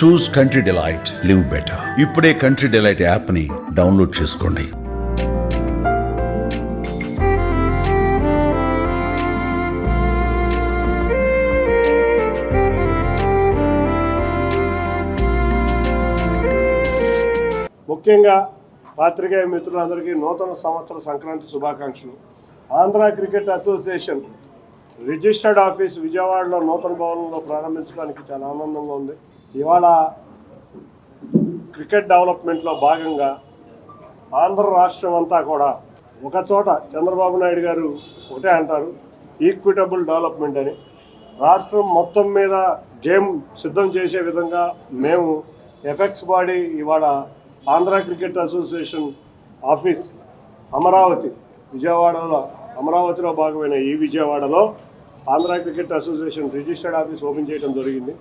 Choose country delight live better ఇప్పుడే country delight యాప్ని download చేసుకోండి. ముఖ్యంగా పాత్రికేయ మిత్రులందరికీ నూతన సంవత్సర సంక్రాంతి శుభాకాంక్షలు. Andhra cricket association registered office విజయవాడలో నూతన భవనంలో ప్రారంభించడానికి చాలా ఆనందంగా ఉంది. ఇవాళ క్రికెట్ డెవలప్మెంట్లో భాగంగా ఆంధ్ర రాష్ట్రం అంతా కూడా ఒక చోట చంద్రబాబు నాయుడు గారు ఒకటే అంటారు ఈక్విటబుల్ డెవలప్మెంట్ అని. రాష్ట్రం మొత్తం మీద గేమ్ సిద్ధం చేసే విధంగా మేము ఎఫెక్స్ బాడీ ఇవాళ Andhra cricket association office Amaravati విజయవాడలో అమరావతిలో భాగమైన ఈ విజయవాడలో Andhra cricket association registered office open చేయడం జరిగింది.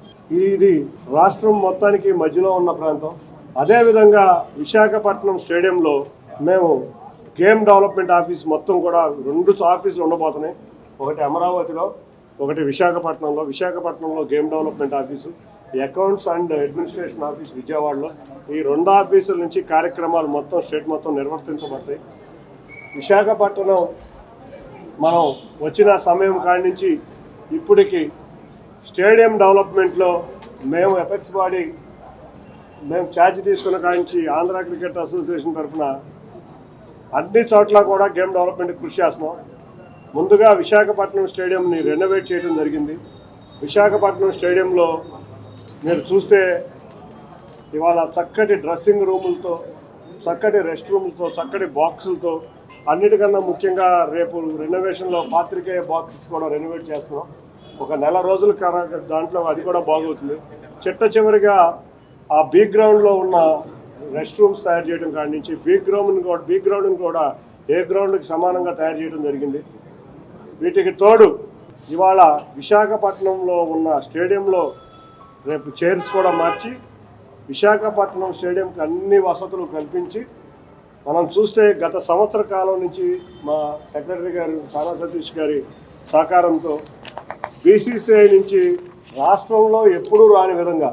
ఇది రాష్ట్రం మొత్తానికి మధ్యలో ఉన్న ప్రాంతం. అదేవిధంగా విశాఖపట్నం స్టేడియంలో మేము గేమ్ డెవలప్మెంట్ ఆఫీస్ మొత్తం కూడా రెండు ఆఫీసులు ఉండబోతున్నాయి. ఒకటి అమరావతిలో ఒకటి విశాఖపట్నంలో. విశాఖపట్నంలో game development office accounts and administration office విజయవాడలో. ఈ రెండు ఆఫీసుల నుంచి కార్యక్రమాలు మొత్తం స్టేట్ మొత్తం నిర్వర్తించబడతాయి. విశాఖపట్నం మనం వచ్చిన సమయం కాడి నుంచి ఇప్పటికి స్టేడియం డెవలప్మెంట్లో మేము ఎఫెక్ట్స్ బాడీ మేము ఛార్జ్ తీసుకున్న కాడి నుంచి ఆంధ్ర క్రికెట్ అసోసియేషన్ తరఫున అన్ని చోట్ల కూడా గేమ్ డెవలప్మెంట్ కృషి చేస్తున్నాం. ముందుగా విశాఖపట్నం స్టేడియంని రెనోవేట్ చేయడం జరిగింది. విశాఖపట్నం స్టేడియంలో మీరు చూస్తే ఇవాళ చక్కటి డ్రెస్సింగ్ రూములతో చక్కటి రెస్ట్ రూమ్లతో చక్కటి బాక్సులతో అన్నిటికన్నా ముఖ్యంగా రేపు రెనోవేషన్లో పాత్రికేయ బాక్సెస్ కూడా రెనోవేట్ చేస్తున్నాం. ఒక నెల రోజుల దాంట్లో అది కూడా బాగవుతుంది. చిట్ట చివరిగా ఆ బీ గ్రౌండ్లో ఉన్న రెస్ట్ రూమ్స్ తయారు చేయడం కాడి నుంచి బీ గ్రౌండ్ని కూడా బీ గ్రౌండ్ని కూడా ఏ గ్రౌండ్కి సమానంగా తయారు చేయడం జరిగింది. వీటికి తోడు ఇవాళ విశాఖపట్నంలో ఉన్న స్టేడియంలో రేపు చైర్స్ కూడా మార్చి విశాఖపట్నం స్టేడియంకి అన్ని వసతులు కల్పించి మనం చూస్తే గత సంవత్సర కాలం నుంచి మా సెక్రటరీ గారు సానా సతీష్ గారి సహకారంతో బీసీసీఐ నుంచి రాష్ట్రంలో ఎప్పుడూ రాని విధంగా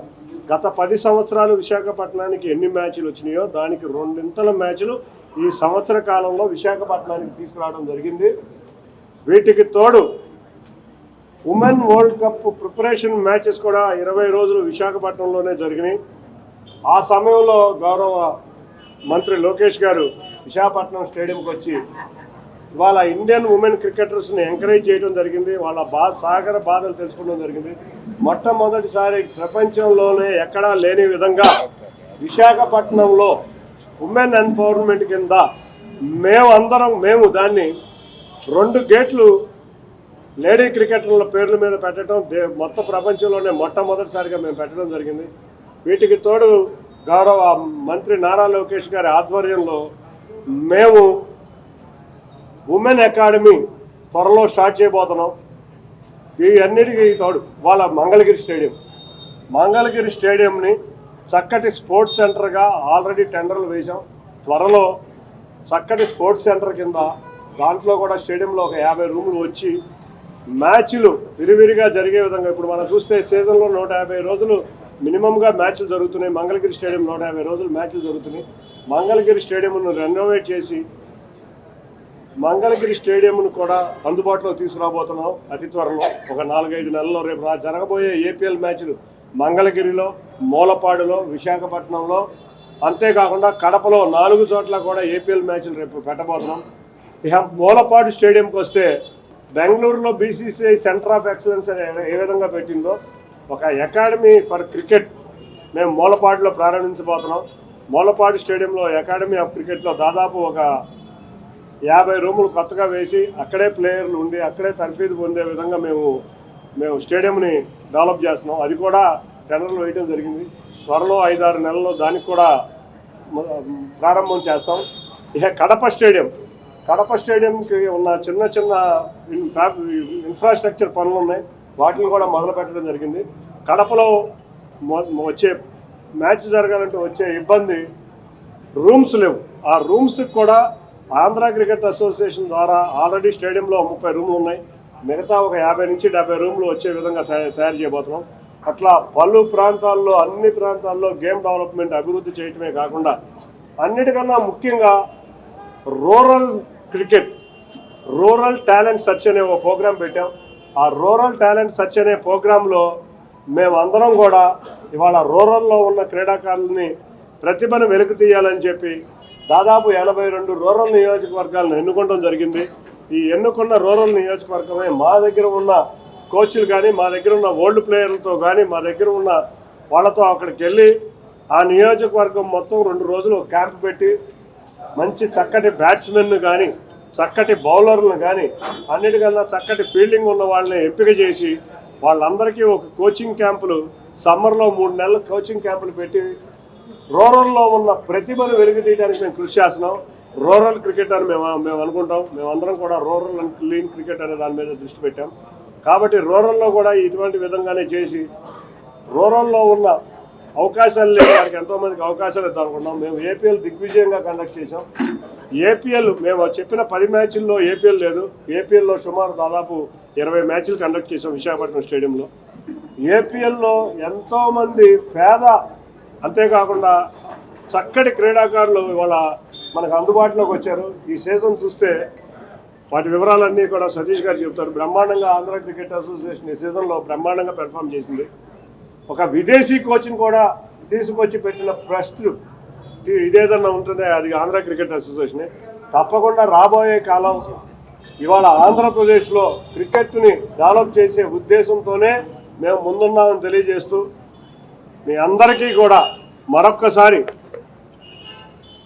గత పది సంవత్సరాలు విశాఖపట్నానికి ఎన్ని మ్యాచ్లు వచ్చినాయో దానికి రెండింతల మ్యాచ్లు ఈ సంవత్సర కాలంలో విశాఖపట్నానికి తీసుకురావడం జరిగింది. వీటికి తోడు women world cup preparation matches కూడా ఇరవై రోజులు విశాఖపట్నంలోనే జరిగినాయి. ఆ సమయంలో గౌరవ మంత్రి లోకేష్ గారు విశాఖపట్నం స్టేడియంకి వచ్చి ఇవాళ ఇండియన్ ఉమెన్ క్రికెటర్స్ని ఎంకరేజ్ చేయడం జరిగింది. వాళ్ళ బా సాగర బాధలు తెలుసుకోవడం జరిగింది. మొట్టమొదటిసారి ప్రపంచంలోనే ఎక్కడా లేని విధంగా విశాఖపట్నంలో ఉమెన్ ఎంపవర్మెంట్ కింద మేము అందరం మేము దాన్ని రెండు గేట్లు లేడీ క్రికెటర్ల పేర్ల మీద పెట్టడం దే- మొత్తం ప్రపంచంలోనే మొట్టమొదటిసారిగా మేము పెట్టడం జరిగింది. వీటికి తోడు గౌరవ మంత్రి నారా లోకేష్ గారి ఆధ్వర్యంలో మేము ఉమెన్ అకాడమీ త్వరలో స్టార్ట్ చేయబోతున్నాం. ఈ అన్నిటికీ తోడు వాళ్ళ మంగళగిరి స్టేడియం. మంగళగిరి స్టేడియంని చక్కటి స్పోర్ట్స్ సెంటర్గా ఆల్రెడీ టెండర్లు వేశాం. త్వరలో చక్కటి స్పోర్ట్స్ సెంటర్ కింద దాంట్లో కూడా స్టేడియంలో ఒక యాభై రూములు వచ్చి మ్యాచ్లు విరివిరిగా జరిగే విధంగా ఇప్పుడు మనం చూస్తే సీజన్లో నూట యాభై రోజులు మినిమంగా మ్యాచ్లు జరుగుతున్నాయి. మంగళగిరి స్టేడియం నూట యాభై రోజులు మ్యాచ్లు జరుగుతున్నాయి. మంగళగిరి స్టేడియంను రెనోవేట్ చేసి మంగళగిరి స్టేడియంను కూడా అందుబాటులో తీసుకురాబోతున్నాం. అతి త్వరలో ఒక నాలుగైదు నెలల్లో రేపు రా- జరగబోయే ఏపీఎల్ మ్యాచ్లు మంగళగిరిలో మూలపాడులో విశాఖపట్నంలో అంతేకాకుండా కడపలో నాలుగు చోట్ల కూడా ఏపీఎల్ మ్యాచ్లు రేపు పెట్టబోతున్నాం. ఇక మూలపాడు స్టేడియంకి వస్తే బెంగళూరులో బీసీసీఐ సెంటర్ ఆఫ్ ఎక్సలెన్స్ అని ఏ విధంగా పెట్టిందో ఒక అకాడమీ ఫర్ క్రికెట్ మేము మూలపాడులో ప్రారంభించబోతున్నాం. మూలపాడు స్టేడియంలో అకాడమీ ఆఫ్ క్రికెట్లో దాదాపు ఒక యాభై రూములు కొత్తగా వేసి అక్కడే ప్లేయర్లు ఉండి అక్కడే తర్ఫీదు పొందే విధంగా మేము మేము స్టేడియంని డెవలప్ చేస్తున్నాం. అది కూడా టెండర్లు వేయడం జరిగింది. త్వరలో ఐదారు నెలల్లో దానికి కూడా ప్రారంభం చేస్తాం. ఇక కడప స్టేడియం. కడప స్టేడియంకి ఉన్న చిన్న చిన్న ఇన్ఫ్రాస్ట్రక్చర్ పనులు ఉన్నాయి. వాటిని కూడా మొదలు పెట్టడం జరిగింది. కడపలో మొ- వచ్చే మ్యాచ్ జరగాలంటే వచ్చే ఇబ్బంది రూమ్స్ లేవు. ఆ రూమ్స్కి కూడా ఆంధ్ర క్రికెట్ అసోసియేషన్ ద్వారా ఆల్రెడీ స్టేడియంలో ముప్పై రూమ్లు ఉన్నాయి. మిగతా ఒక యాభై నుంచి డెబ్బై రూమ్లు వచ్చే విధంగా తయారు చేయబోతున్నాం. అట్లా పలు ప్రాంతాల్లో అన్ని ప్రాంతాల్లో గేమ్ డెవలప్మెంట్ అభివృద్ధి చేయటమే కాకుండా అన్నిటికన్నా ముఖ్యంగా rural cricket rural talent search అనే ఒక ప్రోగ్రాం పెట్టాం. ఆ రూరల్ టాలెంట్ సర్చ్ అనే ప్రోగ్రాంలో మేమందరం కూడా ఇవాళ రూరల్లో ఉన్న క్రీడాకారులని ప్రతిభను వెలుగు తీయాలని చెప్పి దాదాపు ఎనభై రెండు రూరల్ నియోజకవర్గాలను ఎన్నుకోవడం జరిగింది. ఈ ఎన్నుకున్న రూరల్ నియోజకవర్గమే మా దగ్గర ఉన్న కోచ్లు కానీ మా దగ్గర ఉన్న ఓల్డ్ ప్లేయర్లతో కానీ మా దగ్గర ఉన్న వాళ్ళతో అక్కడికి వెళ్ళి ఆ నియోజకవర్గం మొత్తం రెండు రోజులు క్యాంప్ పెట్టి మంచి చక్కటి బ్యాట్స్మెన్ను కానీ చక్కటి బౌలర్లను కానీ అన్నిటికన్నా చక్కటి ఫీల్డింగ్ ఉన్న వాళ్ళని ఎంపిక చేసి వాళ్ళందరికీ ఒక కోచింగ్ క్యాంపులు సమ్మర్లో మూడు నెలలు కోచింగ్ క్యాంపులు పెట్టి రూరల్లో ఉన్న ప్రతిభను వెలుగుతీయడానికి మేము కృషి చేస్తున్నాం. రూరల్ క్రికెట్ అని మేము మేము అనుకుంటాం. మేమందరం కూడా రూరల్ అండ్ క్లీన్ క్రికెట్ అనే దాని మీద దృష్టి పెట్టాం. కాబట్టి రూరల్లో కూడా ఇటువంటి విధంగానే చేసి రూరల్లో ఉన్న అవకాశాలు లేవు. వారికి ఎంతో మందికి అవకాశాలు ఇద్దాం అనుకున్నాం. మేము ఏపీఎల్ దిగ్విజయంగా కండక్ట్ చేసాం ఏపీఎల్ మేము చెప్పిన పది మ్యాచ్ల్లో ఏపీఎల్ లేదు. ఏపీఎల్లో సుమారు దాదాపు ఇరవై మ్యాచ్లు కండక్ట్ చేసాం విశాఖపట్నం స్టేడియంలో. ఏపీఎల్లో ఎంతో మంది పేద అంతేకాకుండా చక్కటి క్రీడాకారులు ఇవాళ మనకు అందుబాటులోకి వచ్చారు. ఈ సీజన్ చూస్తే వాటి వివరాలన్నీ కూడా సతీష్ గారు చెప్తారు. బ్రహ్మాండంగా ఆంధ్ర క్రికెట్ అసోసియేషన్ ఈ సీజన్లో బ్రహ్మాండంగా పెర్ఫామ్ చేసింది. ఒక విదేశీ కోచ్ని కూడా తీసుకొచ్చి పెట్టిన ట్రస్ట్ ఇదేదన్నా ఉంటుందే? అది ఆంధ్ర క్రికెట్ అసోసియేషన్ తప్పకుండా రాబోయే కాలం ఇవాళ ఆంధ్రప్రదేశ్లో క్రికెట్ని డెవలప్ చేసే ఉద్దేశంతోనే మేము ముందున్నామని తెలియజేస్తూ మీ అందరికీ కూడా మరొక్కసారి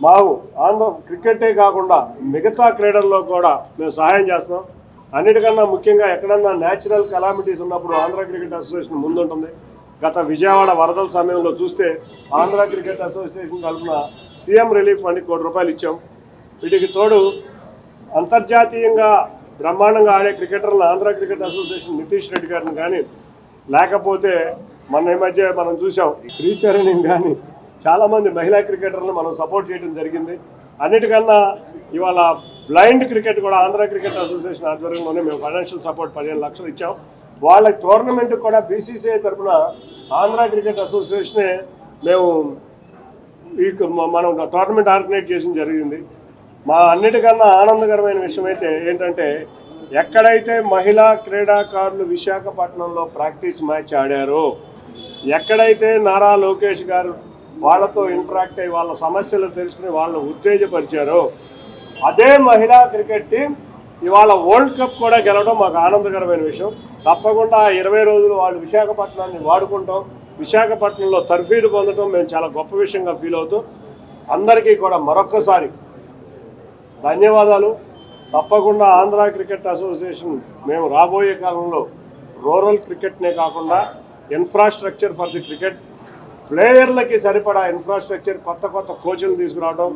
మాకు ఆంధ్ర క్రికెటే కాకుండా మిగతా క్రీడల్లో కూడా మేము సహాయం చేస్తున్నాం. అన్నిటికన్నా ముఖ్యంగా ఎక్కడన్నా న్యాచురల్ కెలామిటీస్ ఉన్నప్పుడు ఆంధ్ర క్రికెట్ అసోసియేషన్ ముందుంటుంది. గత విజయవాడ వరదల సమయంలో చూస్తే ఆంధ్ర క్రికెట్ అసోసియేషన్ తరఫున సీఎం రిలీఫ్ ఫండ్ కోటి రూపాయలు ఇచ్చాం. వీటికి తోడు అంతర్జాతీయంగా బ్రహ్మాండంగా ఆడే క్రికెటర్లను ఆంధ్ర క్రికెట్ అసోసియేషన్ నితీష్ రెడ్డి గారిని కానీ లేకపోతే మన ఈ మధ్య మనం చూసాం శ్రీచరణి కానీ చాలామంది మహిళా క్రికెటర్లను మనం సపోర్ట్ చేయడం జరిగింది. అన్నిటికన్నా ఇవాళ బ్లైండ్ క్రికెట్ కూడా ఆంధ్ర క్రికెట్ అసోసియేషన్ ఆధ్వర్యంలోనే మేము ఫైనాన్షియల్ సపోర్ట్ పదిహేను లక్షలు ఇచ్చాం. వాళ్ళ టోర్నమెంట్ కూడా బీసీసీఐ తరఫున ఆంధ్ర క్రికెట్ అసోసియేషనే మేము ఈ మనం టోర్నమెంట్ ఆర్గనైజ్ చేసిన జరిగింది. మా అన్నిటికన్నా ఆనందకరమైన విషయం అయితే ఏంటంటే ఎక్కడైతే మహిళా క్రీడాకారులు విశాఖపట్నంలో ప్రాక్టీస్ మ్యాచ్ ఆడారో ఎక్కడైతే నారా లోకేష్ గారు వాళ్ళతో ఇంటరాక్ట్ అయ్యి వాళ్ళ సమస్యలు తెలుసుకుని వాళ్ళని ఉత్తేజపరిచారో అదే మహిళా క్రికెట్ టీం ఇవాళ వరల్డ్ కప్ కూడా గెలవడం మాకు ఆనందకరమైన విషయం. తప్పకుండా ఇరవై రోజులు వాళ్ళు విశాఖపట్నాన్ని వాడుకుంటాం. విశాఖపట్నంలో తర్ఫీదు పొందడం మేము చాలా గొప్ప విషయంగా ఫీల్ అవుతాం అందరికీ కూడా మరొక్కసారి ధన్యవాదాలు. తప్పకుండా ఆంధ్ర క్రికెట్ అసోసియేషన్ మేము రాబోయే కాలంలో రూరల్ క్రికెట్నే కాకుండా ఇన్ఫ్రాస్ట్రక్చర్ ఫర్ ది క్రికెట్ ప్లేయర్లకి సరిపడా ఇన్ఫ్రాస్ట్రక్చర్ కొత్త కొత్త కోచ్లు తీసుకురావడం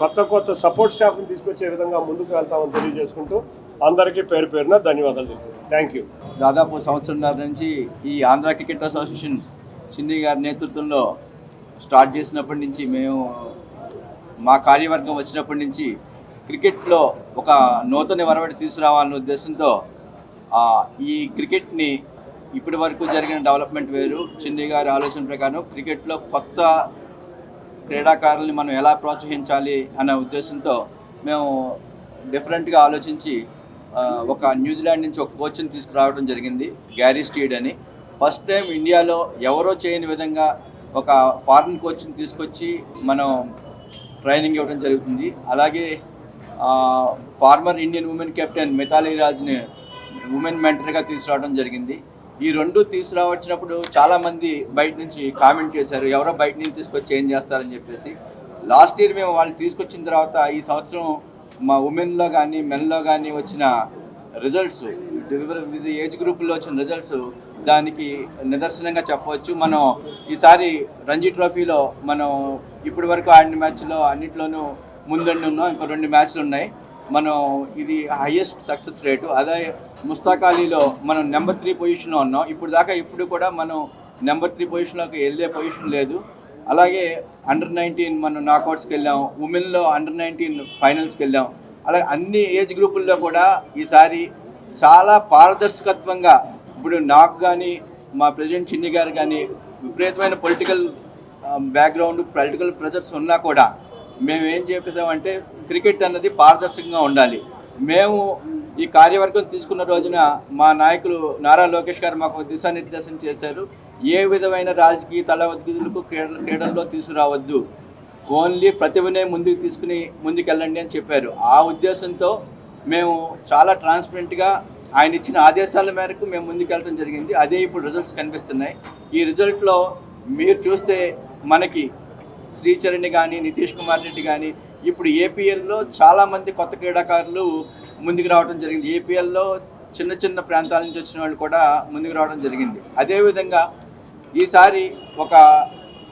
కొత్త కొత్త సపోర్ట్ స్టాఫ్ని తీసుకొచ్చే విధంగా ముందుకు వెళ్తామని తెలియజేసుకుంటూ అందరికీ పేరు పేరున ధన్యవాదాలు థ్యాంక్ యూ దాదాపు సంవత్సరంన్నర నుంచి ఈ ఆంధ్ర క్రికెట్ అసోసియేషన్ చిన్ని గారి నేతృత్వంలో స్టార్ట్ చేసినప్పటి నుంచి మేము మా కార్యవర్గం వచ్చినప్పటి నుంచి క్రికెట్లో ఒక నూతన వరవడి తీసుకురావాలనే ఉద్దేశంతో ఈ క్రికెట్ని ఇప్పటి వరకు జరిగిన డెవలప్మెంట్ వేరు. చిన్ని గారి ఆలోచన ప్రకారం క్రికెట్లో కొత్త క్రీడాకారుల్ని మనం ఎలా ప్రోత్సహించాలి అనే ఉద్దేశంతో మేము డిఫరెంట్గా ఆలోచించి ఒక న్యూజిలాండ్ నుంచి ఒక కోచ్ని తీసుకురావడం జరిగింది గ్యారీ స్టీడ్ అని. ఫస్ట్ టైం ఇండియాలో ఎవరో చేయని విధంగా ఒక ఫారిన్ కోచ్ని తీసుకొచ్చి మనం ట్రైనింగ్ ఇవ్వడం జరుగుతుంది. అలాగే former Indian women captain Mithali రాజ్ని women మెంటర్గా తీసుకురావడం జరిగింది. ఈ రెండు తీసుకురావచ్చినప్పుడు చాలామంది బయట నుంచి కామెంట్ చేశారు ఎవరో బయట నుంచి తీసుకొచ్చి ఏం చేస్తారని చెప్పేసి. లాస్ట్ ఇయర్ మేము వాళ్ళు తీసుకొచ్చిన తర్వాత ఈ సంవత్సరం మా ఉమెన్లో కానీ మెన్లో కానీ వచ్చిన రిజల్ట్స్ వివిధ ఏజ్ గ్రూపుల్లో వచ్చిన రిజల్ట్స్ దానికి నిదర్శనంగా చెప్పవచ్చు. మనం ఈసారి రంజీ ట్రోఫీలో మనం ఇప్పటి వరకు ఆడిన మ్యాచ్లో అన్నిట్లోనూ ముందండి ఉన్నాం. ఇంకో రెండు మ్యాచ్లు ఉన్నాయి. మనం ఇది హయ్యెస్ట్ సక్సెస్ రేటు అదే ముస్తాక్ అలీలో మనం నెంబర్ త్రీ పొజిషన్లో ఉన్నాం. ఇప్పుడు దాకా ఇప్పుడు కూడా మనం నెంబర్ త్రీ పొజిషన్లోకి వెళ్ళే పొజిషన్ లేదు. అలాగే అండర్ నైన్టీన్ మనం నాకౌట్స్కి వెళ్ళాం ఉమెన్లో అండర్ నైన్టీన్ ఫైనల్స్కి వెళ్ళాం. అలాగే అన్ని ఏజ్ గ్రూపుల్లో కూడా ఈసారి చాలా పారదర్శకత్వంగా ఇప్పుడు నాకు కానీ మా ప్రెసిడెంట్ చిన్ని గారు కానీ విపరీతమైన పొలిటికల్ బ్యాక్గ్రౌండ్ పొలిటికల్ ప్రెజర్స్ ఉన్నా కూడా మేము ఏం చెప్పేదామంటే క్రికెట్ అన్నది పారదర్శకంగా ఉండాలి. మేము ఈ కార్యవర్గం తీసుకున్న రోజున మా నాయకులు నారా లోకేష్ గారు మాకు దిశానిర్దేశం చేశారు. ఏ విధమైన రాజకీయ తలవద్దులకు క్రీడ క్రీడల్లో తీసుకురావద్దు. ఓన్లీ ప్రతిభనే ముందుకు తీసుకుని ముందుకెళ్ళండి అని చెప్పారు. ఆ ఉద్దేశంతో మేము చాలా ట్రాన్స్పరెంట్గా ఆయన ఇచ్చిన ఆదేశాల మేరకు మేము ముందుకెళ్ళడం జరిగింది. అదే ఇప్పుడు రిజల్ట్స్ కనిపిస్తున్నాయి. ఈ రిజల్ట్లో మీరు చూస్తే మనకి శ్రీచరణ్ కానీ నితీష్ కుమార్ రెడ్డి కానీ ఇప్పుడు ఏపీఎల్లో చాలామంది కొత్త క్రీడాకారులు ముందుకు రావడం జరిగింది. ఏపీఎల్లో చిన్న చిన్న ప్రాంతాల నుంచి వచ్చిన వాళ్ళు కూడా ముందుకు రావడం జరిగింది. అదేవిధంగా ఈసారి ఒక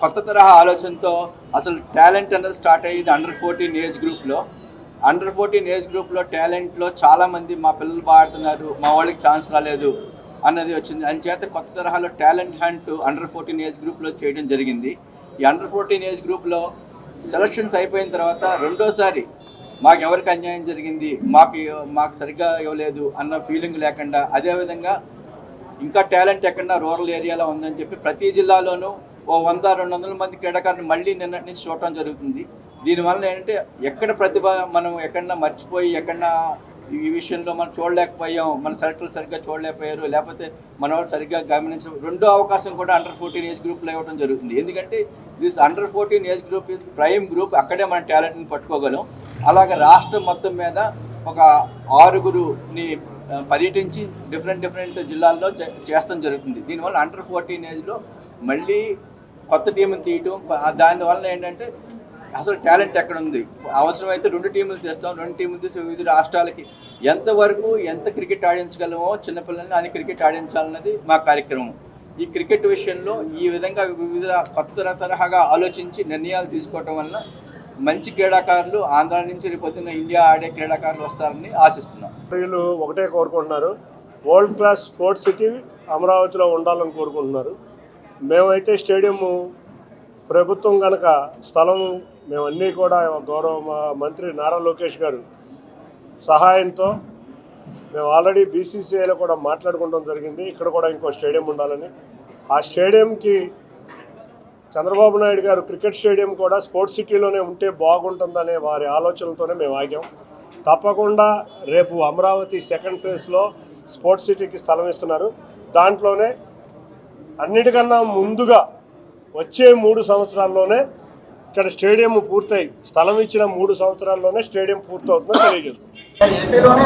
కొత్త తరహా ఆలోచనతో అసలు టాలెంట్ అనేది స్టార్ట్ అయ్యేది అండర్ ఫోర్టీన్ ఏజ్ గ్రూప్లో అండర్ ఫోర్టీన్ ఏజ్ గ్రూప్లో టాలెంట్లో చాలామంది మా పిల్లలు పాడుతున్నారు మా వాళ్ళకి ఛాన్స్ రాలేదు అన్నది వచ్చింది. అంచేత కొత్త తరహాలో talent hunt under fourteen age గ్రూప్లో చేయడం జరిగింది. ఈ అండర్ ఫోర్టీన్ ఏజ్ గ్రూప్లో సెలక్షన్స్ అయిపోయిన తర్వాత రెండోసారి మాకు ఎవరికి అన్యాయం జరిగింది మాకు మాకు సరిగ్గా ఇవ్వలేదు అన్న ఫీలింగ్ లేకుండా అదేవిధంగా ఇంకా టాలెంట్ ఎక్కడన్నా రూరల్ ఏరియాలో ఉందని చెప్పి ప్రతి జిల్లాలోనూ ఓ వంద రెండు వందల మంది క్రీడాకారులు మళ్ళీ నిన్నటి నుంచి చూడటం జరుగుతుంది. దీనివల్ల ఏంటంటే ఎక్కడ ప్రతిభ మనం ఎక్కడన్నా మర్చిపోయి ఎక్కడన్నా ఈ విషయంలో మనం చూడలేకపోయాం మన సెలెక్టర్లు సరిగ్గా చూడలేకపోయారు లేకపోతే మన సరిగ్గా గమనించ రెండో అవకాశం కూడా అండర్ ఫోర్టీన్ ఏజ్ గ్రూప్లో ఇవ్వడం జరుగుతుంది. ఎందుకంటే this under fourteen age group is prime group అక్కడే మన టాలెంట్ని పట్టుకోగలం. అలాగే రాష్ట్రం మొత్తం మీద ఒక ఆరుగురుని పర్యటించి డిఫరెంట్ డిఫరెంట్ జిల్లాల్లో చేస్తాం జరుగుతుంది. దీనివల్ల అండర్ ఫోర్టీన్ ఏజ్లో మళ్ళీ కొత్త టీంని తీయటం దానివల్ల ఏంటంటే అసలు టాలెంట్ ఎక్కడ ఉంది అవసరమైతే రెండు టీములు తెస్తాం రెండు టీములు తీసి వివిధ రాష్ట్రాలకి ఎంతవరకు ఎంత క్రికెట్ ఆడించగలమో చిన్నపిల్లల్ని అది క్రికెట్ ఆడించాలన్నది మా కార్యక్రమం. ఈ క్రికెట్ విషయంలో ఈ విధంగా వివిధ కొత్త తరహాగా ఆలోచించి నిర్ణయాలు తీసుకోవటం వలన మంచి క్రీడాకారులు ఆంధ్ర నుంచి రేపొద్దున ఇండియా ఆడే క్రీడాకారులు వస్తారని ఆశిస్తున్నాం. వీళ్ళు ఒకటే కోరుకుంటున్నారు. వరల్డ్ క్లాస్ స్పోర్ట్స్ సిటీ అమరావతిలో ఉండాలని కోరుకుంటున్నారు. మేమైతే స్టేడియము ప్రభుత్వం కనుక స్థలం మేమన్నీ కూడా గౌరవ మంత్రి నారా లోకేష్ గారు సహాయంతో మేము ఆల్రెడీ బీసీసీఐలో కూడా మాట్లాడుకోవడం జరిగింది. ఇక్కడ కూడా ఇంకో స్టేడియం ఉండాలని. ఆ స్టేడియంకి చంద్రబాబు నాయుడు గారు క్రికెట్ స్టేడియం కూడా స్పోర్ట్స్ సిటీలోనే ఉంటే బాగుంటుందనే వారి ఆలోచనలతోనే మేము ఆగాం. తప్పకుండా రేపు అమరావతి సెకండ్ ఫేజ్లో స్పోర్ట్స్ సిటీకి స్థలం ఇస్తున్నారు. దాంట్లోనే అన్నిటికన్నా ముందుగా వచ్చే మూడు సంవత్సరాల్లోనే ఇక్కడ స్టేడియం పూర్తయి స్థలం ఇచ్చిన మూడు సంవత్సరాల్లోనే స్టేడియం పూర్తవుతుందని తెలియజేసుకుంటాం ఏపీలోనే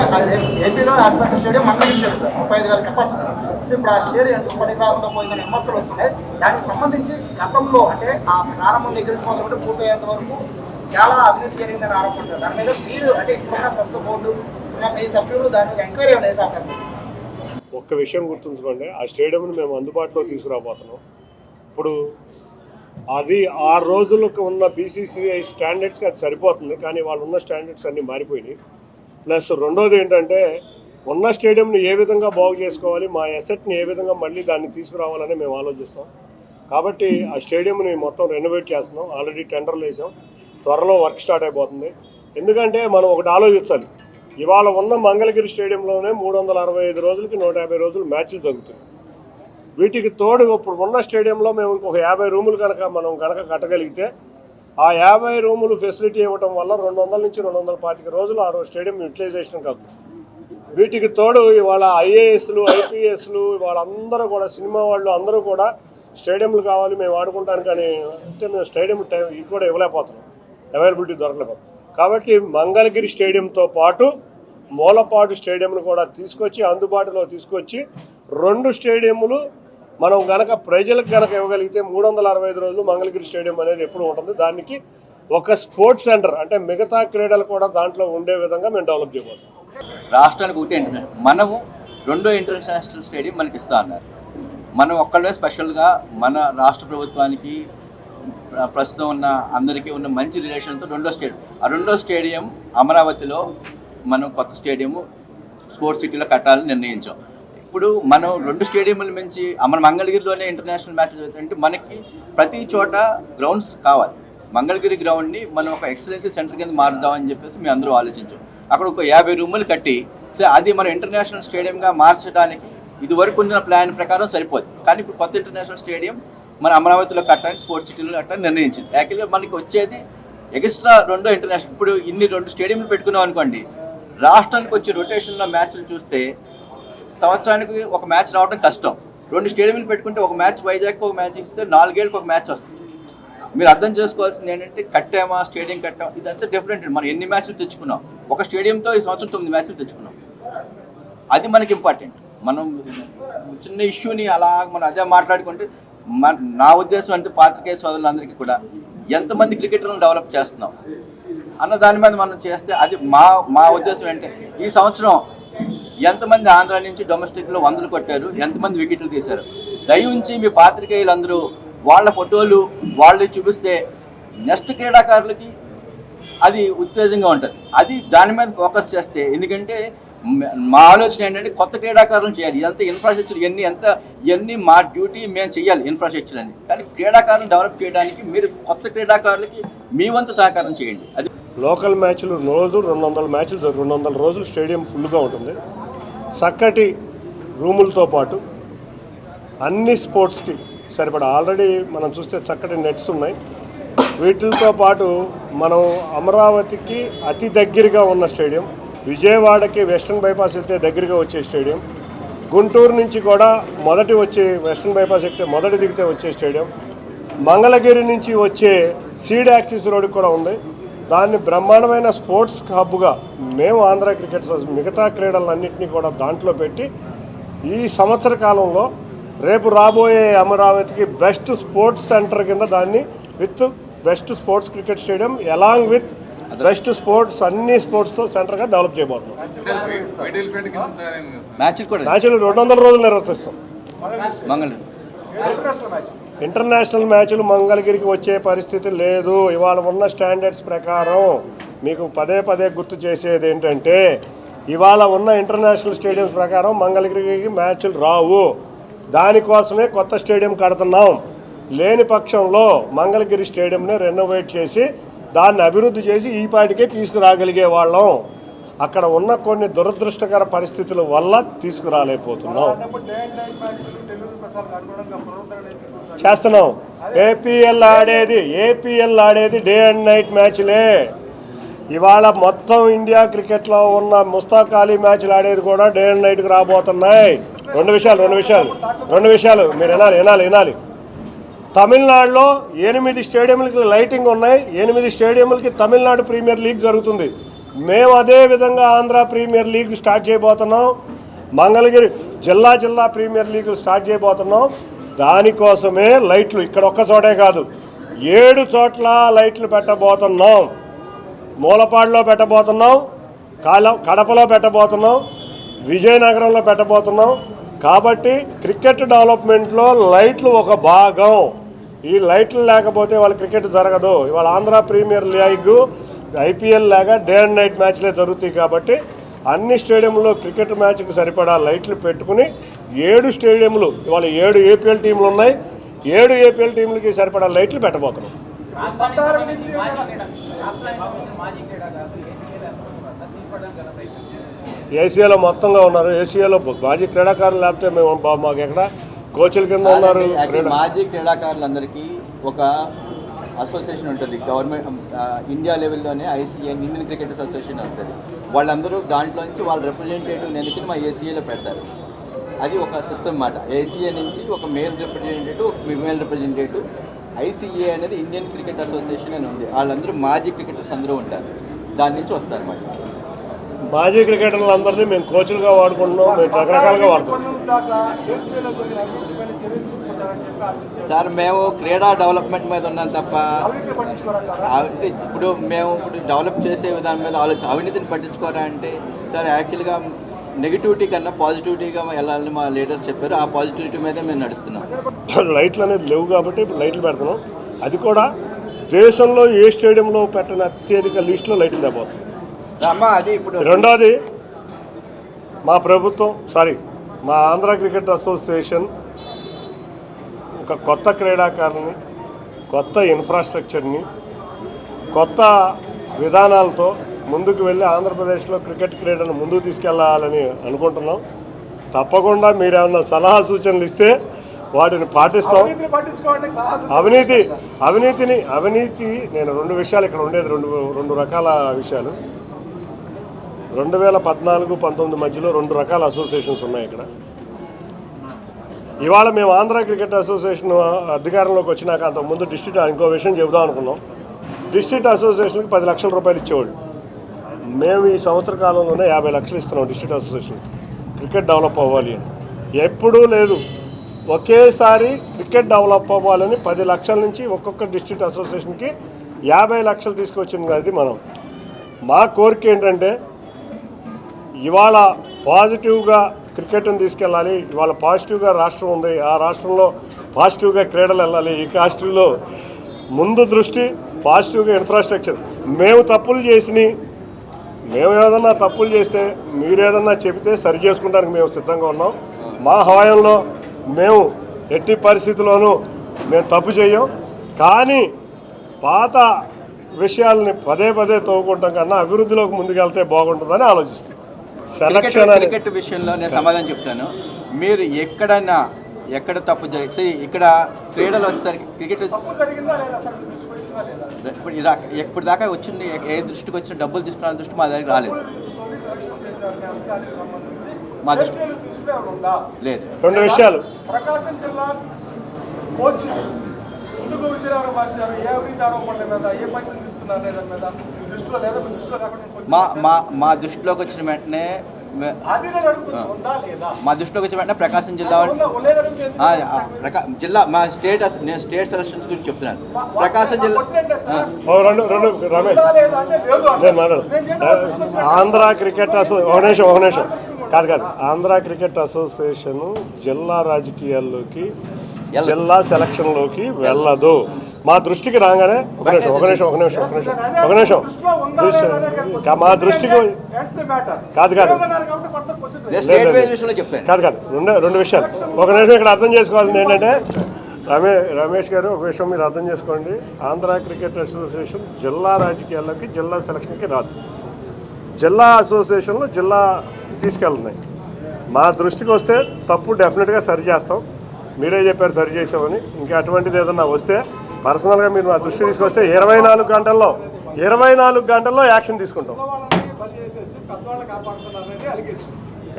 ఏపీలో అతిపెద్ద స్టేడియం మంగళగిరి స్టేడియం సార్ ముప్పై ఐదు వేల కెపాసిటీ. ఇప్పుడు ఆ స్టేడియం ఎందుకు పని కాకుండా పోయిందని విమర్శలు వస్తున్నాయి. దానికి సంబంధించి గతంలో అంటే ఆ ప్రారంభం దగ్గర నుంచి మొదలుపెట్టి పూర్తయ్యేంత వరకు చాలా అభివృద్ధి జరిగిందని ఆరోపణలు. దాని మీద మీరు అంటే ఇప్పుడున్న ప్రస్తుత బోర్డు మీ సభ్యులు దాని మీద ఎంక్వైరీ ఏమైనా వేసే ఒక్క విషయం గుర్తుంచుకోండి. ఆ స్టేడియంను మేము అందుబాటులో తీసుకురాబోతున్నాం. ఇప్పుడు అది ఆ రోజులకు ఉన్న బీసీసీఐ స్టాండర్డ్స్కి అది సరిపోతుంది. కానీ వాళ్ళు ఉన్న స్టాండర్డ్స్ అన్నీ మారిపోయినాయి. ప్లస్ రెండోది ఏంటంటే ఉన్న స్టేడియంని ఏ విధంగా బాగు చేసుకోవాలి మా ఎసెట్ని ఏ విధంగా మళ్ళీ దాన్ని తీసుకురావాలని మేము ఆలోచిస్తాం. కాబట్టి ఆ స్టేడియంని మొత్తం రెనోవేట్ చేస్తున్నాం. ఆల్రెడీ టెండర్లు వేసాం. త్వరలో వర్క్ స్టార్ట్ అయిపోతుంది. ఎందుకంటే మనం ఒకటి ఆలోచించాలి. ఇవాళ ఉన్న మంగళగిరి స్టేడియంలోనే మూడు వందల అరవై ఐదు రోజులకి నూట యాభై రోజులు మ్యాచ్లు జరుగుతాయి. వీటికి తోడు ఇప్పుడు ఉన్న స్టేడియంలో మేము ఇంకొక యాభై రూములు కనుక మనం కనుక కట్టగలిగితే ఆ యాభై రూములు ఫెసిలిటీ ఇవ్వటం వల్ల రెండు వందల నుంచి రెండు వందల పాతిక రోజులు ఆ రోజు స్టేడియం యూటిలైజేషన్ కాదు. వీటికి తోడు ఇవాళ ఐఏఎస్లు ఐపీఎస్లు వాళ్ళందరూ కూడా సినిమా వాళ్ళు అందరూ కూడా స్టేడియంలు కావాలి మేము ఆడుకుంటాను కానీ అంటే మేము స్టేడియం టైం ఇది కూడా ఇవ్వలేకపోతున్నాం. అవైలబిలిటీ దొరకలేకపోతున్నాం కాబట్టి మంగళగిరి స్టేడియంతో పాటు మూలపాటు స్టేడియంను కూడా తీసుకొచ్చి అందుబాటులో తీసుకొచ్చి రెండు స్టేడియంలు మనం కనుక ప్రజలకు గనక ఇవ్వగలిగితే మూడు వందల అరవై ఐదు రోజులు మంగళగిరి స్టేడియం అనేది ఎప్పుడు ఉంటుంది. దానికి ఒక స్పోర్ట్స్ సెంటర్ అంటే మిగతా క్రీడలు కూడా దాంట్లో ఉండే విధంగా మేము డెవలప్ చేయబోతాం రాష్ట్రానికి ఒకటి ఇంటర్నేషనల్ మనము రెండో ఇంటర్నేషనల్ స్టేడియం మనకి ఇస్తా అన్నారు. మనం ఒక్కళ్ళే స్పెషల్గా మన రాష్ట్ర ప్రభుత్వానికి ప్రస్తుతం ఉన్న అందరికీ ఉన్న మంచి రిలేషన్తో రెండో స్టేడియం. ఆ రెండో స్టేడియం అమరావతిలో మనం కొత్త స్టేడియము స్పోర్ట్స్ సిటీలో కట్టాలని నిర్ణయించాం. ఇప్పుడు మనం రెండు స్టేడియంల నుంచి మన మంగళగిరిలోనే ఇంటర్నేషనల్ మ్యాచ్లు జరుగుతుంటే మనకి ప్రతి చోట గ్రౌండ్స్ కావాలి. మంగళగిరి గ్రౌండ్ని మనం ఒక ఎక్సలెన్సీ సెంటర్ కింద మారుద్దామని చెప్పేసి మేము అందరూ ఆలోచించాం. అక్కడ ఒక యాభై రూములు కట్టి సో అది మన ఇంటర్నేషనల్ స్టేడియంగా మార్చడానికి ఇది వరకు ఉన్న ప్లాన్ ప్రకారం సరిపోదు. కానీ ఇప్పుడు కొత్త ఇంటర్నేషనల్ స్టేడియం మన అమరావతిలో కట్టడానికి స్పోర్ట్స్ సిటీలో కట్టడానికి నిర్ణయించింది. యాక్చువల్గా మనకి వచ్చేది ఎక్స్ట్రా రెండో ఇంటర్నేషనల్ ఇప్పుడు ఇన్ని రెండు స్టేడియంలు పెట్టుకున్నాం అనుకోండి రాష్ట్రానికి వచ్చే రొటేషన్లో మ్యాచ్లు చూస్తే సంవత్సరానికి ఒక మ్యాచ్ రావడం కష్టం. రెండు స్టేడియంలు పెట్టుకుంటే ఒక మ్యాచ్ వైజాగ్ ఒక మ్యాచ్ ఇస్తే నాలుగేళ్ళకి ఒక మ్యాచ్ వస్తుంది. మీరు అర్థం చేసుకోవాల్సింది ఏంటంటే కట్టామా స్టేడియం కట్టాం ఇదంతా డిఫరెంట్ మనం ఎన్ని మ్యాచ్లు తెచ్చుకున్నాం? ఒక స్టేడియంతో ఈ సంవత్సరం తొమ్మిది మ్యాచ్లు తెచ్చుకున్నాం. అది మనకి ఇంపార్టెంట్ మనం చిన్న ఇష్యూని అలా మనం అదే మాట్లాడుకుంటే మన నా ఉద్దేశం అంటే పాత్రికేయ సోదరులందరికీ కూడా ఎంతమంది క్రికెటర్లను డెవలప్ చేస్తున్నాం? అన్న దాని మీద మనం చేస్తే అది మా మా ఉద్దేశం ఏంటంటే ఈ సంవత్సరం ఎంతమంది ఆంధ్ర నుంచి డొమెస్టిక్లో వందలు కొట్టారు ఎంతమంది వికెట్లు తీశారు. దయవుంచి మీ పాత్రికేయులందరూ వాళ్ళ ఫోటోలు వాళ్ళు చూపిస్తే నెక్స్ట్ క్రీడాకారులకి అది ఉత్తేజంగా ఉంటుంది. అది దాని మీద ఫోకస్ చేస్తే ఎందుకంటే మా ఆలోచన ఏంటంటే కొత్త క్రీడాకారులను చేయాలి. ఇదంతా ఇన్ఫ్రాస్ట్రక్చర్ ఇవన్నీ ఎంత ఇవన్నీ మా డ్యూటీ మేము చేయాలి ఇన్ఫ్రాస్ట్రక్చర్ అని. కానీ క్రీడాకారులను డెవలప్ చేయడానికి మీరు కొత్త క్రీడాకారులకి మీ వంతు సహకారం చేయండి. అది లోకల్ మ్యాచ్లు రోజు రెండు వందల మ్యాచ్లు రెండు వందల రోజులు స్టేడియం ఫుల్గా ఉంటుంది. చక్కటి రూములతో పాటు అన్ని స్పోర్ట్స్కి సరిపడా. ఆల్రెడీ మనం చూస్తే చక్కటి నెట్స్ ఉన్నాయి. వీటితో పాటు మనం అమరావతికి అతి దగ్గరగా ఉన్న స్టేడియం విజయవాడకి వెస్ట్రన్ బైపాస్ వెళ్తే దగ్గరగా వచ్చే స్టేడియం గుంటూరు నుంచి కూడా మొదటి వచ్చే వెస్ట్రన్ బైపాస్ ఎక్కితే మొదటి దిగితే వచ్చే స్టేడియం మంగళగిరి నుంచి వచ్చే సీడ్ యాక్సిస్ రోడ్ కూడా ఉంది. దాన్ని బ్రహ్మాండమైన స్పోర్ట్స్ హబ్గా మేము ఆంధ్ర క్రికెట్ మిగతా క్రీడలన్నింటినీ కూడా దాంట్లో పెట్టి ఈ సంవత్సర కాలంలో రేపు రాబోయే అమరావతికి బెస్ట్ స్పోర్ట్స్ సెంటర్ కింద దాన్ని with best sports cricket stadium along with best sports అన్ని స్పోర్ట్స్తో సెంటర్గా డెవలప్ చేయబోతున్నాం. మ్యాచ్లు రెండు వందల రోజులు నిర్వర్తిస్తాం. మంగళూరు. ఇంటర్నేషనల్ మ్యాచ్లు మంగళగిరికి వచ్చే పరిస్థితి లేదు. ఇవాళ ఉన్న స్టాండర్డ్స్ ప్రకారం మీకు పదే పదే గుర్తు చేసేది ఏంటంటే ఇవాళ ఉన్న ఇంటర్నేషనల్ స్టేడియంస్ ప్రకారం మంగళగిరికి మ్యాచ్లు రావు. దానికోసమే కొత్త స్టేడియం కడుతున్నాం. లేని పక్షంలో మంగళగిరి స్టేడియంని రెనోవేట్ చేసి దాన్ని అభివృద్ధి చేసి ఈ పాటికే తీసుకురాగలిగే వాళ్ళం. అక్కడ ఉన్న కొన్ని దురదృష్టకర పరిస్థితుల వల్ల తీసుకురాలేకపోతున్నాం. చేస్తున్నాం. ఏపీఎల్ ఆడేది ఏపీఎల్ ఆడేది డే అండ్ నైట్ మ్యాచ్లే ఇవాళ మొత్తం ఇండియా క్రికెట్లో ఉన్న ముస్తాక్ అలీ మ్యాచ్లు ఆడేది కూడా డే అండ్ నైట్కి రాబోతున్నాయి. రెండు విషయాలు రెండు విషయాలు రెండు విషయాలు. మీరు వినాలి వినాలి వినాలి. తమిళనాడులో ఎనిమిది స్టేడియంలకి లైటింగ్ ఉన్నాయి. ఎనిమిది స్టేడియంలకి తమిళనాడు ప్రీమియర్ లీగ్ జరుగుతుంది. మేము అదే విధంగా ఆంధ్ర ప్రీమియర్ లీగ్ స్టార్ట్ చేయబోతున్నాం. మంగళగిరి జిల్లా జిల్లా ప్రీమియర్ లీగ్ స్టార్ట్ చేయబోతున్నాం. దానికోసమే లైట్లు ఇక్కడ ఒక్క చోటే కాదు. ఏడు చోట్ల లైట్లు పెట్టబోతున్నాం. మూలపాడులో పెట్టబోతున్నాం. కాల కడపలో పెట్టబోతున్నాం. విజయనగరంలో పెట్టబోతున్నాం. కాబట్టి క్రికెట్ డెవలప్మెంట్లో లైట్లు ఒక భాగం. ఈ లైట్లు లేకపోతే వాళ్ళ క్రికెట్ జరగదు. ఇవాళ ఆంధ్ర ప్రీమియర్ లీగ్ ఐపీఎల్ లాగా డే అండ్ నైట్ మ్యాచ్లే జరుగుతాయి కాబట్టి అన్ని స్టేడియంలో క్రికెట్ మ్యాచ్కి సరిపడా లైట్లు పెట్టుకుని ఏడు స్టేడియంలు ఇవాళ ఏడు ఏపీఎల్ టీంలు ఉన్నాయి. ఏడు ఏపీఎల్ టీంలకి సరిపడా లైట్లు పెట్టబోతున్నాం. ఏసీఏలో మొత్తంగా ఉన్నారు. ఏసీఏలో మాజీ క్రీడాకారులు లేకపోతే మేము బా- మాకు ఎక్కడ కోచ్ల కింద ఉన్నారు. మాజీ క్రీడాకారులందరికీ ఒక అసోసియేషన్ ఉంటుంది. గవర్నమెంట్ ఇండియా లెవెల్లోనే ఐసీఎన్ ఇండియన్ క్రికెటర్స్ అసోసియేషన్ ఉంటుంది వాళ్ళందరూ దాంట్లోంచి వాళ్ళ రిప్రజెంటేటివ్ ఎన్నుకుని మా ఏసీఏలో పెడతారు. అది ఒక సిస్టమ్ మాట. ఏసీఏ నుంచి ఒక మేల్ రిప్రజెంటేటివ్ ఒక ఫిమేల్ రిప్రజెంటేటివ్ ఐసీఏ అనేది ఇండియన్ క్రికెట్ అసోసియేషన్ అని ఉంది. వాళ్ళందరూ మాజీ క్రికెటర్స్ అందరూ ఉంటారు. దాని నుంచి వస్తారు అన్నమాట మాజీ క్రికెటర్లు అందరినీ మేము కోచ్లుగా వాడుకుంటున్నాం. మేము రకరకాలుగా వాడుతున్నాం. సార్ మేము క్రీడా డెవలప్మెంట్ మీద ఉన్నాం తప్ప అంటే ఇప్పుడు మేము ఇప్పుడు డెవలప్ చేసే విధానం మీద ఆలోచన అవినీతిని పట్టించుకోరా అంటే? సార్ యాక్చువల్గా నెగిటివిటీ కన్నా పాజిటివిటీగా వెళ్ళాలని మా లీడర్స్ చెప్పారు. ఆ పాజిటివిటీ మీదే మేము నడుస్తున్నాం. లైట్లు అనేది లేవు కాబట్టి ఇప్పుడు లైట్లు పెడుతున్నాం. అది కూడా దేశంలో ఏ స్టేడియంలో పెట్టిన అత్యధిక లిస్టులో లైట్లు అది ఇప్పుడు రెండోది మా ప్రభుత్వం సారీ మా ఆంధ్ర క్రికెట్ అసోసియేషన్ ఒక కొత్త క్రీడాకారుని కొత్త ఇన్ఫ్రాస్ట్రక్చర్ని కొత్త విధానాలతో ముందుకు వెళ్ళి ఆంధ్రప్రదేశ్లో క్రికెట్ క్రీడను ముందుకు తీసుకెళ్ళాలని అనుకుంటున్నాం. తప్పకుండా మీరు ఏమన్నా సలహా సూచనలు ఇస్తే వాటిని పాటిస్తాం. అవినీతి అవినీతిని అవినీతి నేను రెండు విషయాలు ఇక్కడ ఉండేది రెండు రెండు రకాల విషయాలు. రెండు వేల పద్నాలుగు పంతొమ్మిది మధ్యలో రెండు రకాల అసోసియేషన్స్ ఉన్నాయి ఇక్కడ. ఇవాళ మేము ఆంధ్ర క్రికెట్ అసోసియేషన్ అధికారంలోకి వచ్చినాక అంతకుముందు డిస్ట్రిక్ట్ ఇంకో విషయం చెబుదాం అనుకున్నాం. డిస్ట్రిక్ట్ అసోసియేషన్కి పది లక్షల రూపాయలు ఇచ్చేవాళ్ళు. మేము ఈ సంవత్సర కాలంలోనే యాభై లక్షలు ఇస్తున్నాం డిస్ట్రిక్ట్ అసోసియేషన్. క్రికెట్ డెవలప్ అవ్వాలి అని. ఎప్పుడూ లేదు. ఒకేసారి క్రికెట్ డెవలప్ అవ్వాలని పది లక్షల నుంచి ఒక్కొక్క డిస్ట్రిక్ట్ అసోసియేషన్కి యాభై లక్షలు తీసుకొచ్చింది అది మనం. మా కోరిక ఏంటంటే ఇవాళ పాజిటివ్గా క్రికెట్ని తీసుకెళ్ళాలి ఇవాళ పాజిటివ్గా రాష్ట్రం ఉంది ఆ రాష్ట్రంలో పాజిటివ్గా క్రీడలు వెళ్ళాలి ఈ కాస్ట్రీలో ముందు దృష్టి పాజిటివ్గా ఇన్ఫ్రాస్ట్రక్చర్. మేము తప్పులు చేసినాయి మేము ఏదన్నా తప్పులు చేస్తే మీరు ఏదన్నా చెబితే సరి చేసుకోవడానికి మేము సిద్ధంగా ఉన్నాం. మా హవాయంలో మేము ఎట్టి పరిస్థితుల్లోనూ మేము తప్పు చేయం. కానీ పాత విషయాల్ని పదే పదే తవ్వుకుంటాం కన్నా అభివృద్ధిలోకి ముందుకెళ్తే బాగుంటుందని ఆలోచిస్తాం. సెలక్షన్ క్రికెట్ విషయంలో నేను సమాధానం చెప్తాను. మీరు ఎక్కడైనా ఎక్కడ తప్పు జరిగి ఇక్కడ క్రీడలు వచ్చేసరికి క్రికెట్ ఇప్పుడు ఇలా- ఇప్పుడు దాకా వచ్చింది? ఏ- దృష్టికి వచ్చిన డబ్బులు తీసుకున్న దృష్టి మా దగ్గర రాలేదు. మా దృష్టి- లేదు. రెండు విషయాలు. ప్రకాశం జిల్లా కోచ్ ఎందుకు విజయనగరం మార్చారు. ఏ అవినీతి ఆరోపణల మీద ఏ పైసలు తీసుకున్నారు లేదా మీద? మీ దృష్టిలో లేదా మీ దృష్టిలో కాకుండా ఇంకొంచెం మా మా మా దృష్టిలోకి వచ్చిన వెంటనే మే- దృష్టిలోకి వచ్చిన వెంటనే ప్రకాశం జిల్లా జిల్లా మా స్టేట్ నేను స్టేట్ సెలక్షన్స్ గురించి చెప్తున్నాను. ప్రకాశం జిల్లా ఆంధ్ర క్రికెట్ అసో ఒక నిమిషం ఒక నిమిషం. కాదు కాదు. ఆంధ్ర క్రికెట్ అసోసియేషన్ జిల్లా రాజకీయాల్లోకి. జిల్లా సెలక్షన్లోకి వెళ్ళదు. మా దృష్టికి రాగానే ఒక నిమిషం ఒక నిమిషం ఒక నిమిషం ఒక నిమిషం ఒక నిమిషం. దృష్టి మా దృష్టికి. కాదు, కాదు. కాదు కాదు. రెండు రెండు విషయాలు. ఒక నిమిషం ఇక్కడ అర్థం చేసుకోవాల్సింది ఏంటంటే రమే రమేష్ గారు ఒక విషయం మీరు అర్థం చేసుకోండి. ఆంధ్ర క్రికెట్ అసోసియేషన్ జిల్లా రాజకీయాల్లోకి జిల్లా సెలక్షన్కి రాదు. జిల్లా అసోసియేషన్లో జిల్లా తీసుకెళ్తున్నాయి. మా దృష్టికి వస్తే తప్పు డెఫినెట్గా సరి చేస్తాం. మీరే చెప్పారు సరి చేసామని. ఇంకా అటువంటిది ఏదన్నా వస్తే పర్సనల్గా మీరు మా దృష్టికి తీసుకొస్తే ఇరవై నాలుగు గంటల్లో ఇరవై నాలుగు గంటల్లో యాక్షన్ తీసుకుంటాం.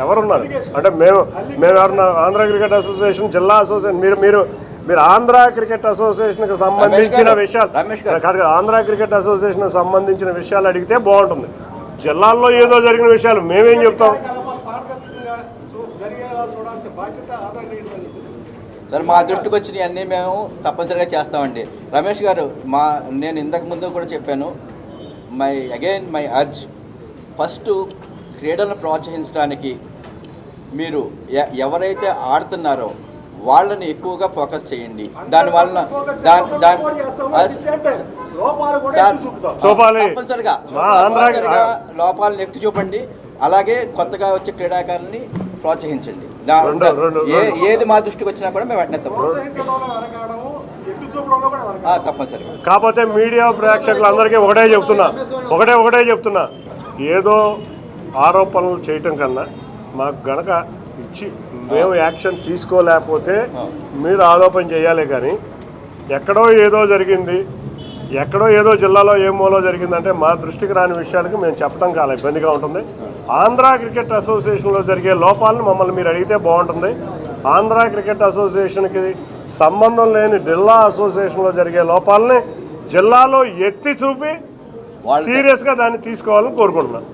ఎవరున్నారు? అంటే మేము మేము ఎవరన్నా ఆంధ్ర క్రికెట్ అసోసియేషన్ జిల్లా అసోసియేషన్ మీరు మీరు మీరు ఆంధ్ర క్రికెట్ అసోసియేషన్కి సంబంధించిన విషయాలు కాదు, ఆంధ్ర క్రికెట్ అసోసియేషన్ సంబంధించిన విషయాలు అడిగితే బాగుంటుంది. జిల్లాల్లో ఏదో జరిగిన విషయాలు మేమేం చెప్తాం కార్యకలాపాలు పారదర్శకంగా చూ- జరిగేలా చూడాల్సిన బాధ్యత ఆంధ్ర క్రికెట్ మీద ఉంది. సరే మా దృష్టికి వచ్చినవి అన్నీ మేము తప్పనిసరిగా చేస్తామండి. రమేష్ గారు మా నేను ఇంతకు ముందు కూడా చెప్పాను my again my urge first క్రీడలను ప్రోత్సహించడానికి మీరు ఎ- ఎవరైతే ఆడుతున్నారో వాళ్ళని ఎక్కువగా ఫోకస్ చేయండి. దాని తప్పనిసరిగా తప్పనిసరిగా లోపాలను ఎత్తి చూపండి. అలాగే కొత్తగా వచ్చే క్రీడాకారుల్ని ప్రోత్సహించండి. ఏది మా దృష్టికి వచ్చినా కూడా మేము వెంటనే తప్ప ప్రోత్సహించడంలో వెనకాడము ఎత్తి చూపడంలో కూడా ఆ, వెనకాడము. తప్పనిసరిగా. కాకపోతే మీడియా ప్రేక్షకులందరికీ ఒకటే చెప్తున్నా. ఒకటే ఒకటే చెప్తున్నా. ఏదో ఆరోపణలు చేయటం కన్నా మాకు గనక ఇచ్చి మేము యాక్షన్ తీసుకోలేకపోతే మీరు ఆరోపణ చేయాలి కానీ ఎక్కడో ఏదో జరిగింది. ఎక్కడో ఏదో జిల్లాలో ఏ మూలో జరిగిందంటే మా దృష్టికి రాని విషయాలకి మేము చెప్పడం చాలా ఇబ్బందిగా ఉంటుంది. ఆంధ్ర క్రికెట్ అసోసియేషన్లో జరిగే లోపాలను మమ్మల్ని మీరు అడిగితే బాగుంటుంది. ఆంధ్ర క్రికెట్ అసోసియేషన్కి సంబంధం లేని జిల్లా అసోసియేషన్లో జరిగే లోపాలని జిల్లాలో ఎత్తి చూపి సీరియస్గా దాన్ని తీసుకోవాలని కోరుకుంటున్నాను